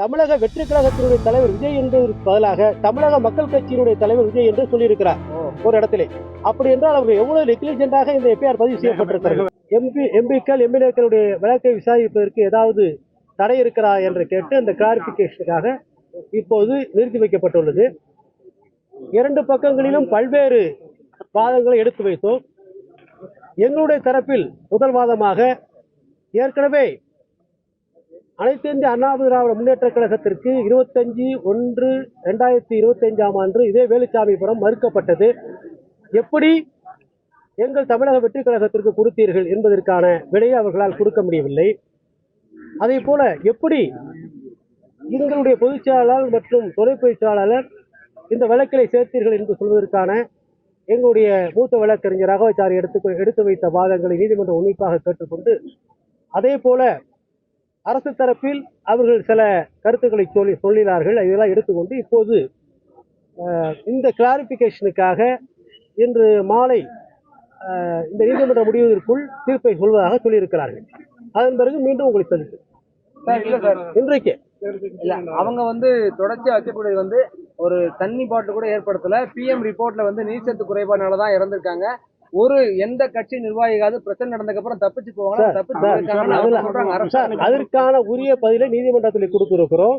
தமிழக வெற்றி கழகத்தினுடைய தலைவர் விஜய் என்பதற்கு பதிலாக தமிழக மக்கள் கட்சியினுடைய தலைவர் விஜய் என்று சொல்லியிருக்கிறார் ஒரு இடத்திலே. அப்படி என்றால் அவர்கள் எவ்வளவு நெக்லிஜென்டாக இந்த எஃப்ஐஆர் பதிவு செய்யப்பட்டிருக்கிறது? எம்பி எம்பிக்கள் எம்எல்ஏக்களுடைய வழக்கை விசாரிப்பதற்கு ஏதாவது தடை இருக்கிறா என்று கேட்டு அந்த கிளாரிபிகேஷனுக்காக இப்போது நிறுத்தி வைக்கப்பட்டுள்ளது. இரண்டு பக்கங்களிலும் பல்வேறு வாதங்களை எடுத்து வைத்தோம். எங்களுடைய தரப்பில் முதல் வாதமாக ஏற்கனவே அனைத்து இந்திய அண்ணா திராவிட முன்னேற்ற கழகத்திற்கு இருபத்தஞ்சு ஒன்று ரெண்டாயிரத்தி இருபத்தஞ்சாம் ஆண்டு இதே வேலுச்சாமிபுரம் மறுக்கப்பட்டது. எப்படி எங்கள் தமிழக வெற்றி கழகத்திற்கு கொடுத்தீர்கள் என்பதற்கான விடையை அவர்களால் கொடுக்க முடியவில்லை. அதே போல எப்படி எங்களுடைய பொதுச்செயலாளர் மற்றும் துணை இந்த வழக்கிலை சேர்த்தீர்கள் என்று சொல்வதற்கான எங்களுடைய மூத்த வழக்கறிஞர் ராகவாச்சாரி எடுத்து எடுத்து வைத்த வாதங்களை நீதிமன்றம் உன்னிப்பாக கேட்டுக்கொண்டு அதே போல அரசு தரப்பில் அவர்கள் சில கருத்துக்களை சொல்லி சொல்லினார்கள். இதெல்லாம் எடுத்துக்கொண்டு இப்போது இந்த கிளாரிபிகேஷனுக்காக இன்று மாலை இந்த நீதிமன்ற முடிவதற்குள் தீர்ப்பை சொல்வதாக சொல்லியிருக்கிறார்கள். அதன் பிறகு மீண்டும் உங்களை சார் இன்றைக்கு. இல்ல அவங்க வந்து தொடர்ச்சியா வைக்கக்கூடியது வந்து ஒரு தண்ணி பாட்டு கூட ஏற்படுத்தல. பிஎம் ரிப்போர்ட்ல வந்து நீர்ச்சத்து குறைபாடுனால தான் இறந்திருக்காங்க. ஒரு எந்த கட்சி நிர்வாகிகாவது பிரச்சனை நடந்ததுக்கு அப்புறம் தப்பிச்சு போவாங்க தப்பிச்சு அதற்கான உரிய பதிலை நீதிமன்றத்தில் கொடுத்திருக்கிறோம்.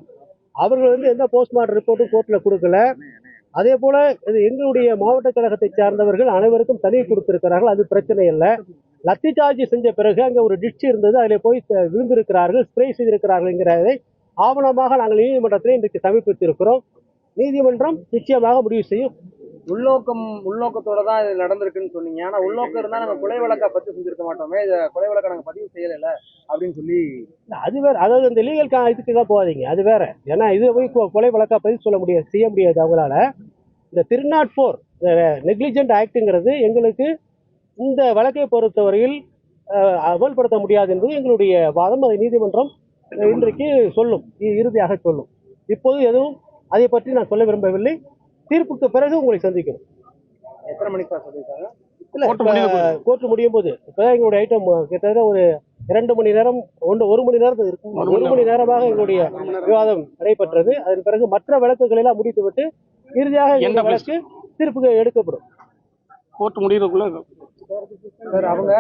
அவர்கள் வந்து எந்த போஸ்ட்மார்ட்டம் ரிப்போர்ட்டும் கோர்ட்ல கொடுக்கல. அதே போல எங்களுடைய மாவட்ட கழகத்தை சார்ந்தவர்கள் அனைவருக்கும் தனி கொடுத்திருக்கிறார்கள். அது பிரச்சனை இல்லை. லத்தி சார்ஜ் செஞ்ச பிறகு அங்க ஒரு டிட்ச் இருந்தது. அதில் போய் விழுந்திருக்கிறார்கள் ஸ்ப்ரே செய்திருக்கிறார்கள்ங்கிறதை ஆவணமாக நாங்கள் நீதிமன்றத்தில் இன்றைக்கு சமர்ப்பித்திருக்கிறோம். நீதிமன்றம் நிச்சயமாக முடிவு செய்யும். உள்நோக்கம் உள்நோக்கத்தோட தான் இது நடந்திருக்குன்னு சொன்னீங்க. ஆனா உள்நோக்கம் இருந்தா நாங்க கொலை வழக்கா பத்தி செஞ்சிருக்க மாட்டோமே. இத கொலை வழக்கா நாங்க பதிவு செய்யல அப்படின்னு சொல்லி அது வேற. அதாவது இந்த லீகல் இதுக்கு தான் போகாதீங்க. அது வேற. ஏன்னா இது போய் கொலை வழக்கா பதில் சொல்ல முடியாது செய்ய முடியாது அவங்களால. இந்த திருநாட் ஃபோர் நெக்லிஜென்ட் ஆக்டுங்கிறது எங்களுக்கு இந்த வழக்கை பொறுத்தவரையில் அமல்படுத்த முடியாது என்பது எங்களுடைய வாதம். அதை நீதிமன்றம் இன்றைக்கு சொல்லும். இறுதியாக சொல்லும். இப்போது எதுவும் அதை பற்றி நான் சொல்ல விரும்பவில்லை. தீர்ப்புக்கு பிறகு உங்களை சந்திக்கிறோம் எத்தனை மணிக்கு சார் சொல்லியிருக்காங்க இல்ல கோர்ட் முடியும் போது. இப்பதான் எங்களுடைய ஐட்டம் கிட்டத்தட்ட ஒரு இரண்டு மணி நேரம் ஒன்று ஒரு மணி நேரம் இருக்கும் ஒரு மணி நேரமாக எங்களுடைய விவாதம் நடைபெற்றது. அதன் பிறகு மற்ற வழக்குகளை எல்லாம் முடித்துவிட்டு இறுதியாக எந்த வழக்கு? தீர்ப்புக்கு எடுக்கப்படும். கோர்ட் முடியறதுக்குள்ள சார் அவங்க?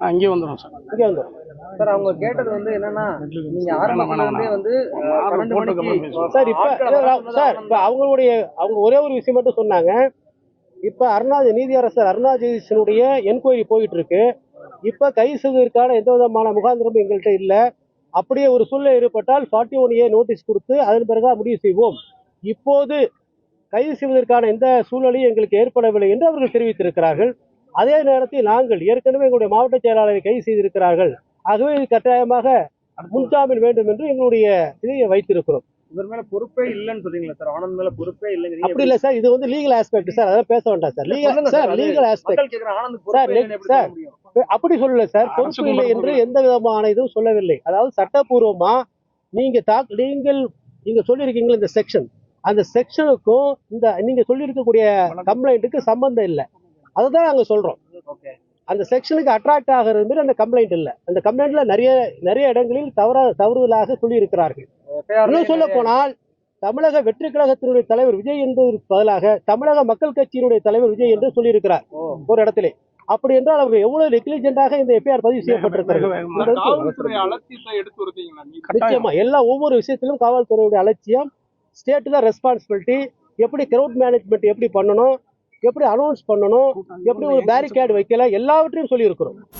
அங்கேயே வந்துடும் சார். இங்கே வந்துடும் சார் அவங்க கேட்டது வந்து என்னன்னா நீங்க ஆரம்பத்துல வந்து பன்னெண்டு மணிக்கு சார் இப்ப சார் இப்ப அவங்களுடைய அவங்க ஒரே ஒரு விஷயம் மட்டும் சொன்னாங்க. இப்ப அருணா நீதியரசர் அருணா ஜெகதீஷனுடைய என்கொயரி போயிட்டு இருக்கு இப்ப கைது செய்வதற்கான எந்த விதமான முகாந்திரமும் எங்கள்கிட்ட இல்ல. அப்படியே ஒரு சூழ்நிலை ஏற்பட்டால் ஃபார்ட்டி ஒன் ஏ நோட்டீஸ் கொடுத்து அதன் பிறகு முடிவு செய்வோம். இப்போது கைது செய்வதற்கான எந்த சூழ்நிலையும் எங்களுக்கு ஏற்படவில்லை என்று அவர்கள் தெரிவித்திருக்கிறார்கள். அதே நேரத்தில் நாங்கள் ஏற்கனவே எங்களுடைய மாவட்ட செயலாளரை கைது செய்திருக்கிறார்கள் ஆகவே இது கட்டாயமாக முன்ஜாமீன் வேண்டும் என்று எங்களுடைய இதை வைத்திருக்கிறோம். இவர் மேல பொறுப்பே இல்லைன்னு சொல்றீங்களா சார்? ஆனந்த் மேல பொறுப்பே இல்லைங்க அப்படி இல்ல சார் இது வந்து லீகல் ஆஸ்பெக்ட் சார் அதான் பேச வேண்டாம் sir. Legal sir legal aspect Anand sir, அப்படி சொல்லல சார். பொறுப்பு இல்லை என்று எந்த விதமான இதுவும் சொல்லவில்லை. அதாவது சட்டப்பூர்வமா நீங்க தாக் நீங்கள் நீங்க சொல்லியிருக்கீங்களா இந்த செக்ஷன் அந்த செக்ஷனுக்கும் இந்த நீங்க சொல்லியிருக்கக்கூடிய கம்ப்ளைண்ட்டுக்கு சம்பந்தம் இல்லை. அதுதான் நாங்க சொல்றோம். ஓகே. அந்த செக்ஷனுக்கு அட்ராக்ட் ஆகிறது மாதிரி அந்த கம்ப்ளைண்ட் இல்லை. அந்த கம்ப்ளைண்ட்ல நிறைய நிறைய இடங்களில் தவற தவறுதலாக சொல்லியிருக்கிறார்கள். இன்னும் சொல்ல போனால் தமிழக வெற்றி கழகத்தினுடைய தலைவர் விஜய் என்பதற்கு பதிலாக தமிழக மக்கள் கட்சியினுடைய தலைவர் விஜய் என்று சொல்லியிருக்கிறார் ஓ. ஒரு இடத்திலே. அப்படி என்றால் அவர்கள் எவ்வளவு நெக்லிஜென்டாக இந்த எஃப்ஐஆர் பதிவு செய்யப்பட்டிருக்கிறது? நிச்சயமா எல்லா ஒவ்வொரு விஷயத்திலும் காவல்துறையுடைய அலட்சியம் ஸ்டேட் தான் ரெஸ்பான்சிபிலிட்டி எப்படி கிரவுட் மேனேஜ்மெண்ட் எப்படி பண்ணணும் எப்படி அனௌன்ஸ் பண்ணணும்? எப்படி ஒரு பேரிகேட் வைக்கல? எல்லாவற்றையும் சொல்லியிருக்கிறோம்.